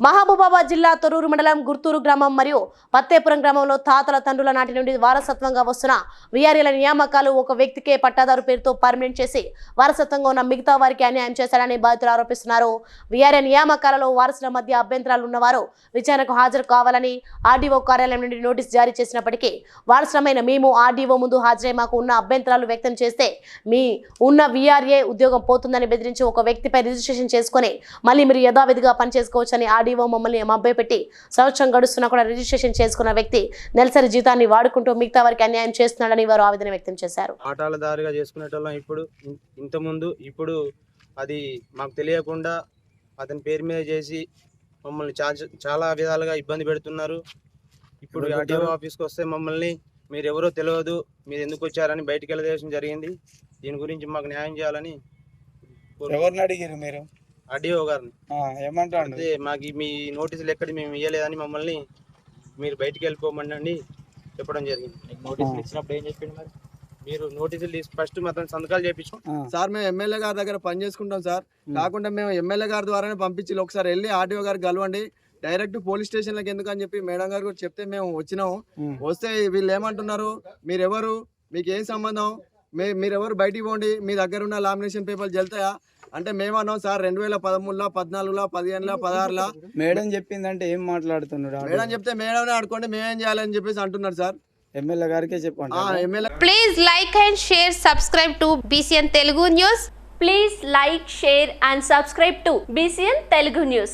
మహబూబాబాద్ జిల్లా తొరూరు మండలం గుర్తూరు గ్రామం మరియు పత్తేపురం గ్రామంలో తాతల తండ్రుల నాటి నుండి వారసత్వంగా వస్తున్న విఆర్ఏల నియామకాలు ఒక వ్యక్తికే పట్టాదారు పేరుతో పర్మనెంట్ చేసి వారసత్వంగా ఉన్న మిగతా వారికి అన్యాయం చేశారని బాధితులు ఆరోపిస్తున్నారు. విఆర్ఏ నియామకాలలో వారసుల మధ్య అభ్యంతరాలు ఉన్నవారు విచారణకు హాజరు కావాలని ఆర్డీఓ కార్యాలయం నుండి నోటీస్ జారీ చేసినప్పటికీ వారసులమైన మేము ఆర్డీఓ ముందు హాజరై మాకు ఉన్న అభ్యంతరాలు వ్యక్తం చేస్తే మీ ఉన్న విఆర్ఏ ఉద్యోగం పోతుందని బెదిరించి ఒక వ్యక్తిపై రిజిస్ట్రేషన్ చేసుకొని మళ్ళీ మీరు యథావిధిగా పనిచేసుకోవచ్చని ఆర్డీఓ మమ్మల్ని పెట్టి సంవత్సరం గడుస్తున్నా కూడా రిజిస్ట్రేషన్ చేసుకున్న వ్యక్తి నెలసరి జీతాన్ని వాడుకుంటూ మిగతా వారికి అన్యాయం చేస్తున్నాడని వారు ఆవేదన వ్యక్తం చేశారు. ఆటాల దారిగా చేసుకునేటోళ్ళం ఇప్పుడు. ఇంతకుముందు ఇప్పుడు అది మాకు తెలియకుండా అతని పేరు మీద చేసి మమ్మల్ని చాలా విధాలుగా ఇబ్బంది పెడుతున్నారు. ఇప్పుడు ఆర్టీఓ ఆఫీస్కి వస్తే మమ్మల్ని మీరు ఎవరో తెలియదు మీరు ఎందుకు వచ్చారని బయటికి వెళ్ళదేయడం జరిగింది. దీని గురించి మాకు న్యాయం చేయాలని ఎవరిని అడిగారు మీరు? ఆర్డీఓ గారిని. ఆ, ఏమంటాడు? అయితే మాకు మీ నోటీసులు ఎక్కడి మేము ఇవ్వలేదని మమ్మల్ని మీరు బయటికి వెళ్ళిపోమని చెప్పడం జరిగింది. నోటీసులు ఇచ్చినప్పుడు ఏం చెప్పిండు మరి? మీరు నోటీసులు తీసి ఫస్ట్ మొత్తం సంతకాలు చేపించు. సార్ మేము ఎమ్మెల్యే గారి దగ్గర పని చేసుకుంటాం సార్. కాకుండా మేము ఎమ్మెల్యే గారి ద్వారానే పంపించి ఒకసారి వెళ్ళి ఆర్డీఓ గారికి కలవండి. డైరెక్ట్ పోలీస్ స్టేషన్లకు ఎందుకు అని చెప్పి మేడం గారు కూడా చెప్తే మేము వచ్చినాము. వస్తే వీళ్ళు ఏమంటున్నారు? మీరెవరు? మీకు ఏం సంబంధం? మీ మీరెవరు బయటికి పోండి? మీ దగ్గర ఉన్న లామినేషన్ పేపర్లు జల్తాయా అంటే మేమన్నాం సార్ రెండు వేల పదమూడులో పద్నాలుగులో పదిహేనులో పదహారులో మేడం చెప్పిందంటే ఏం మాట్లాడుతున్నాడు? మేడం చెప్తే మేడం ఆడుకోండి మేమేం చేయాలని చెప్పేసి అంటున్నారు సార్ ఎమ్మెల్యే గారికే చెప్పండి ఆ MLA Please like and share, subscribe to BCN Telugu News. Please like, share and subscribe to BCN Telugu News.